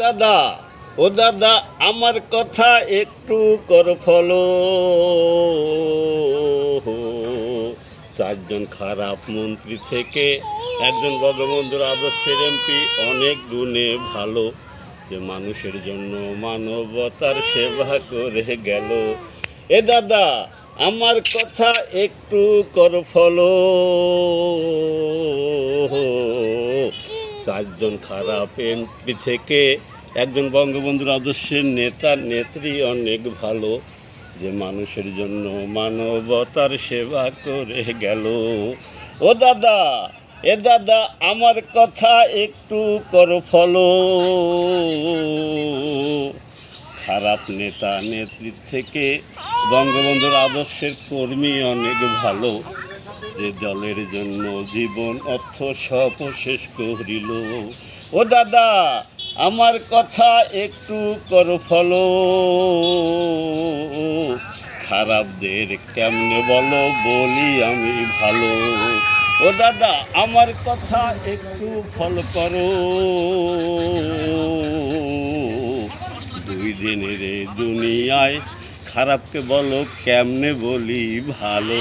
দাদা, ও দাদা, আমার কথা একটু কর ফলো। চারজন খারাপ মন্ত্রী থেকে একজন বঙ্গবন্ধুর আদর্শের এমপি, অনেক গুণে ভালো। যে মানুষের জন্য মানবতার সেবা করে গেল। এ দাদা, আমার কথা একটু কর ফলো। চারজন খারাপ এমপি থেকে একজন বঙ্গবন্ধুর আদর্শের নেতা, নেত্রী অনেক ভালো, যে মানুষের জন্য মানবতার সেবা করে গেল। ও দাদা, এ দাদা, আমার কথা একটু কর ফলো। খারাপ নেতা নেতৃত্ব থেকে বঙ্গবন্ধুর আদর্শের কর্মী অনেক ভালো, যে দলের জন্য জীবন, অর্থ সব শেষ করিল। ও দাদা আমার কথা একটু কর ফলো। খারাপদের কেমনে বলো বলি আমি ভালো। ও দাদা, আমার কথা একটু ফল করো। দুই দিনের দুনিয়ায় খারাপকে বলো কেমনে বলি ভালো।